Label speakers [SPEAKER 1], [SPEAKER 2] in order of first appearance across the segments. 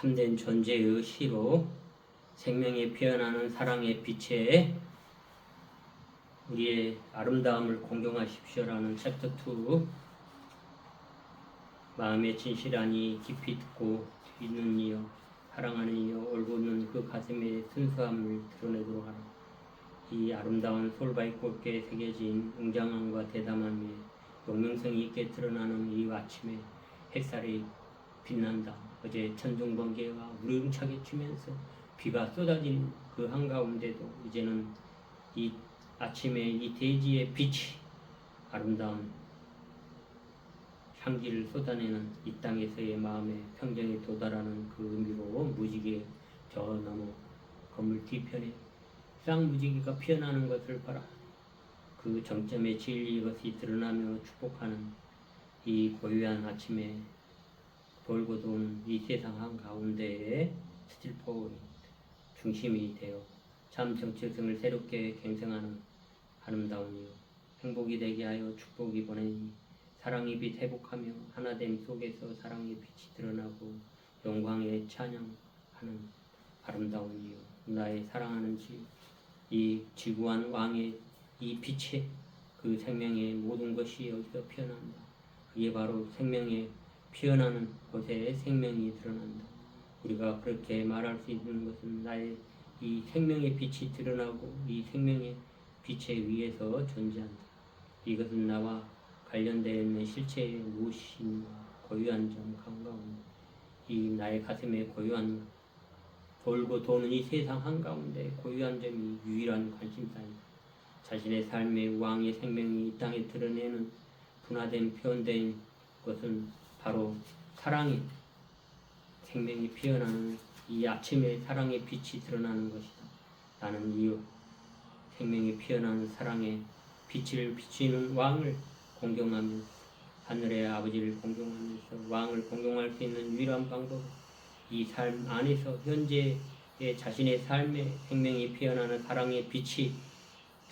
[SPEAKER 1] 참된 존재의 시로 생명에 피어나는 사랑의 빛에 우리의 아름다움을 공경하십시오라는 챕터 2 마음의 진실하니 깊이 듣고 있는 이여 사랑하는 이여 올곧는 그 가슴의 순수함을 드러내도록 하라. 이 아름다운 솔바이 꽃게 새겨진 웅장함과 대담함에 용맹성이 있게 드러나는 이 아침에 햇살이 빛난다. 어제 천둥 번개가 우렁차게 치면서 비가 쏟아진 그 한가운데도 이제는 이 아침에 이 대지의 빛이 아름다운 향기를 쏟아내는 이 땅에서의 마음의 평정에 도달하는 그 의미로 무지개 저 너머 건물 뒤편에 쌍무지개가 피어나는 것을 봐라. 그 정점의 진리 이것이 드러나며 축복하는 이 고요한 아침에 돌고 도는 이 세상 한 가운데에 스틸포 중심이 되어 참 정체성을 새롭게 갱생하는 아름다운 이유 행복이 되게 하여 축복이 보내니 사랑의 빛 회복하며 하나됨 속에서 사랑의 빛이 드러나고 영광의 찬양하는 아름다운 이유 나의 사랑하는 지, 이 지구한 왕의 이 빛의 그 생명의 모든 것이 여기서 피어난다. 그게 바로 생명의 피어나는 곳에 생명이 드러난다. 우리가 그렇게 말할 수 있는 것은 나의 이 생명의 빛이 드러나고 이 생명의 빛에 의해서 존재한다. 이것은 나와 관련되어 있는 실체의 무엇인가 고유한 점 한가운데 이 나의 가슴에 고유한 돌고 도는 이 세상 한가운데 고유한 점이 유일한 관심사이다. 자신의 삶의 왕의 생명이 이 땅에 드러내는 분화된 표현된 것은 바로 사랑이 생명이 피어나는 이 아침에 사랑의 빛이 드러나는 것이다. 나는 이 생명이 피어나는 사랑의 빛을 비치는 왕을 공경하며 하늘의 아버지를 공경하면서 왕을 공경할 수 있는 유일한 방법 이 삶 안에서 현재의 자신의 삶의 생명이 피어나는 사랑의 빛이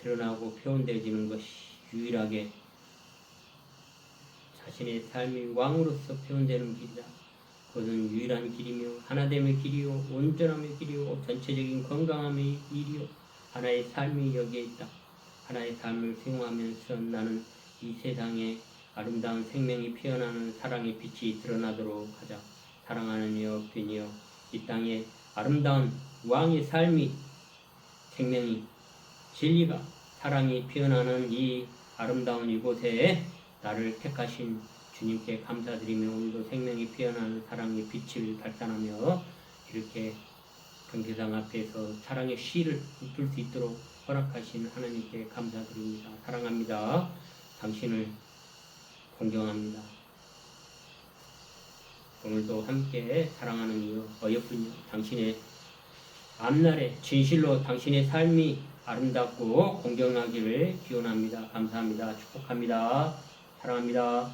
[SPEAKER 1] 드러나고 표현되어지는 것이 유일하게 자신의 삶이 왕으로서 표현되는 길이다. 그것은 유일한 길이며 하나됨의 길이요 온전함의 길이요 전체적인 건강함의 길이요 하나의 삶이 여기에 있다. 하나의 삶을 수용하면서 나는 이 세상에 아름다운 생명이 피어나는 사랑의 빛이 드러나도록 하자. 사랑하는 이여 빈이여 이 땅에 아름다운 왕의 삶이 생명이 진리가 사랑이 피어나는 이 아름다운 이곳에 나를 택하신 주님께 감사드리며 오늘도 생명이 피어나는 사랑의 빛을 발산하며 이렇게 경계상 앞에서 사랑의 시를 웃을 수 있도록 허락하신 하나님께 감사드립니다. 사랑합니다. 당신을 공경합니다. 오늘도 함께 사랑하는 이유 어여쁜요 당신의 앞날에 진실로 당신의 삶이 아름답고 공경하기를 기원합니다. 감사합니다. 축복합니다. 사랑합니다.